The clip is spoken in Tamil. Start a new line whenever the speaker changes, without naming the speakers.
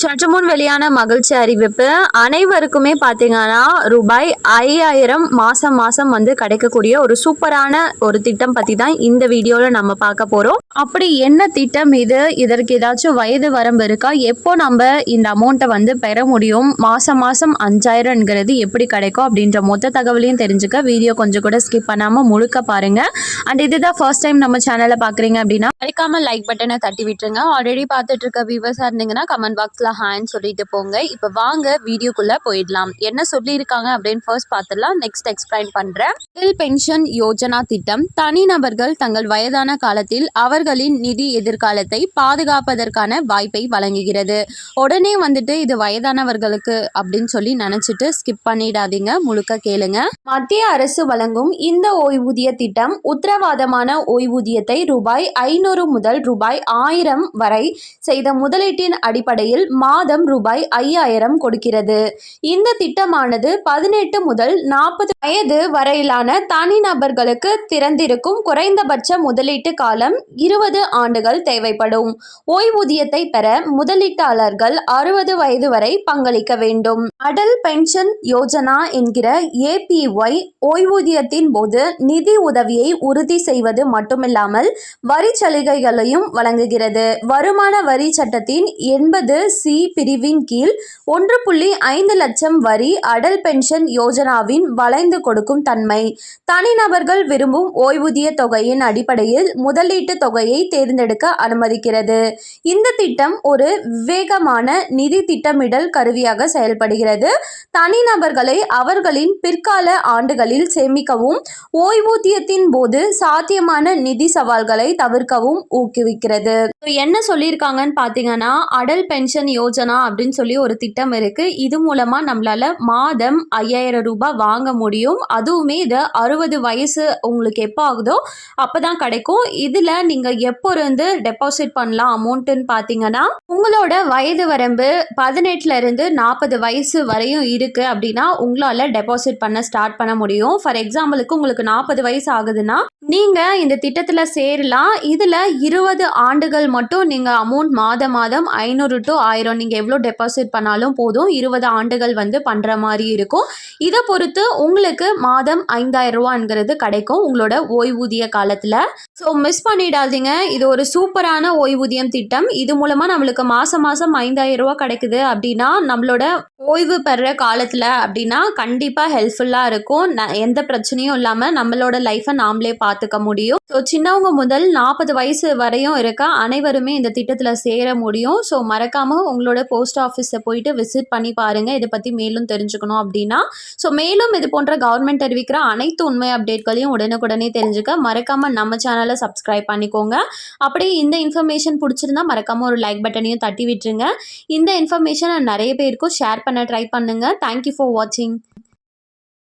சற்று முன் வெளியான மகிழ்ச்சி அறிவிப்பு. அனைவருக்குமே பார்த்தீங்கன்னா ரூபாய் ஐயாயிரம் மாதம் மாதம் வந்து கிடைக்கக்கூடிய ஒரு சூப்பரான ஒரு திட்டம் பற்றி தான் இந்த வீடியோவில் நம்ம பார்க்க போகிறோம் அப்படி என்ன திட்டம் இது? இதற்கு ஏதாச்சும் வயது வரம்பு இருக்கா? எப்போ நம்ம இந்த அமௌண்ட்டை வந்து பெற முடியும்? மாதம் மாதம் அஞ்சாயிரம்ங்கிறது எப்படி கிடைக்கும்? அப்படின்ற மொத்த தகவலையும் தெரிஞ்சுக்க வீடியோ கொஞ்சம் கூட ஸ்கிப் பண்ணாமல் முழுக்க பாருங்கள் அண்ட் இதுதான் ஃபர்ஸ்ட் டைம் நம்ம சேனலை பார்க்குறீங்க அப்படின்னா மறைக்காம லைக் பட்டனை தட்டி விட்டுருங்க. ஆல்ரெடி பார்த்துட்டு இருக்க வியூவர்ஸாக இருந்தீங்கன்னா கமெண்ட் பாக்ஸில் ஹாய்ன்னு சொல்லிட்டு போங்க. இப்போ வாங்க வீடியோக்குள்ளே போயிடலாம். என்ன சொல்லியிருக்காங்க அப்படின்னு ஃபர்ஸ்ட் பார்த்துடலாம் நெக்ஸ்ட் எக்ஸ்பிளைன் பண்ணுறேன் அடல் பென்ஷன் யோஜனா திட்டம். தனிநபர்கள் தங்கள் வயதான காலத்தில் அவர்களின் நிதி எதிர்காலத்தை பாதுகாப்பதற்கான வாய்ப்பை வழங்குகிறது. உடனே வந்துட்டு இது வயதானவர்களுக்கு அப்படின்னு சொல்லி நினச்சிட்டு ஸ்கிப் பண்ணிடாதீங்க. முழுக்க கேளுங்க. மத்திய அரசு வழங்கும் இந்த ஓய்வூதிய திட்டம் உத்தரவாதமான ஓய்வூதியத்தை ரூபாய் ஐநூறு முதல் ரூபாய் ஆயிரம் வரை செய்த முதலீட்டின் அடிப்படையில் மாதம் ரூபாய் ஐயாயிரம் கொடுக்கிறது. இந்த திட்டமானது பதினெட்டு முதல் நாற்பது வயது வரையிலான தனிநபர்களுக்கு திறந்திருக்கும் குறைந்தபட்ச முதலீட்டு காலம் இருபது ஆண்டுகள் தேவைப்படும். ஓய்வூதியத்தை பெற முதலீட்டாளர்கள் அறுபது வயது வரை பங்களிக்க வேண்டும். அடல் பென்ஷன் யோஜனா என்கிற ஏபிஒய் ஓய்வூதியத்தின் போது நிதி உதவியை உறுதி செய்வது மட்டுமில்லாமல் வரி சலுகைகளையும் வழங்குகிறது. வருமான வரி சட்டத்தின் எண்பது சி பிரிவின் கீழ் ஒன்று புள்ளி ஐந்து லட்சம் வரி அடல் பென்ஷன் யோஜனாவின் வளைந்து கொடுக்கும் தன்மை. தனிநபர்கள் விரும்பும் ஓய்வூதிய தொகையின் அடிப்படையில் முதலீட்டு தொகையை தேர்ந்தெடுக்க அனுமதிக்கிறது. இந்த திட்டம் ஒரு விவேகமான நிதி திட்டமிடல் கருவியாக செயல்படுகிறது. தனிநபர்களை அவர்களின் பிற்கால ஆண்டுகளில் சேமிக்கவும் ஓய்வூதியத்தின் போது சாத்தியமான நிதி சவால்களை தவிர்க்கவும் ஊக்குவிக்கிறது. என்ன சொல்லியிருக்காங்கன்னு பார்த்தீங்கன்னா அடல் பென்ஷன் யோஜனா அப்படின்னு சொல்லி ஒரு திட்டம் இருக்கு. இது மூலமா நம்மளால மாதம் ஐயாயிரம் ரூபாய் வாங்க முடியும். அதுவுமே இது அறுபது வயசு உங்களுக்கு எப்போ ஆகுதோ அப்பதான் கிடைக்கும். இதுல நீங்க எப்போ இருந்து டெபாசிட் பண்ணலாம் அமௌண்ட்டுன்னு பார்த்தீங்கன்னா உங்களோட வயது வரம்பு பதினெட்டுல இருந்து நாற்பது வயசு வரையும் இருக்கு அப்படின்னா உங்களால டெபாசிட் பண்ண ஸ்டார்ட் பண்ண முடியும். ஃபார் எக்ஸாம்பிளுக்கு உங்களுக்கு நாற்பது வயசு ஆகுதுன்னா நீங்க இந்த திட்டத்துல சேரலாம். இதுல இருபது ஆண்டுகள் மட்டும் நீங்க அமௌண்ட் மாதம் மாதம் ஐநூறு டு ஆயிரம் நீங்க எவ்வளோ டெபாசிட் பண்ணாலும் போதும். இருபது ஆண்டுகள் வந்து பண்ற மாதிரி இருக்கும். இதை பொறுத்து உங்களுக்கு மாதம் ஐந்தாயிரம் ரூபாங்கிறது கிடைக்கும் உங்களோட ஓய்வூதிய காலத்துல. ஸோ மிஸ் பண்ணிடாதீங்க. இது ஒரு சூப்பரான ஓய்வூதியம் திட்டம். இது மூலமா நம்மளுக்கு மாசம் மாசம் ஐந்தாயிரம் ரூபாய் கிடைக்குது அப்படின்னா நம்மளோட ஓய்வு பெற காலத்துல அப்படின்னா கண்டிப்பா ஹெல்ப்ஃபுல்லா இருக்கும். எந்த பிரச்சனையும் இல்லாம நம்மளோட லைஃப்பை நாமளே பார்த்துக்க முடியும். ஸோ சின்னவங்க முதல் நாற்பது வயசு வரையும் இருக்க அனைவருமே இந்த திட்டத்துல சேர முடியும். ஸோ மறக்காம உங்களோட போஸ்ட் ஆஃபீஸை போயிட்டு விசிட் பண்ணி பாருங்கள் இதை பற்றி மேலும் தெரிஞ்சுக்கணும் அப்படின்னா ஸோ மேலும் இது போன்ற கவர்மெண்ட் அறிவிக்கிற அனைத்து உண்மை அப்டேட்களையும் உடனுக்குடனே தெரிஞ்சுக்க மறக்காமல் நம்ம சேனலை சப்ஸ்கிரைப் பண்ணிக்கோங்க. அப்படியே இந்த இன்ஃபர்மேஷன் பிடிச்சிருந்தா மறக்காமல் ஒரு லைக் பட்டனையும் தட்டி விட்டுருங்க. இந்த இன்ஃபர்மேஷனை நிறைய பேருக்கும் ஷேர் பண்ண ட்ரை பண்ணுங்க. தேங்க்யூ ஃபார் வாட்சிங்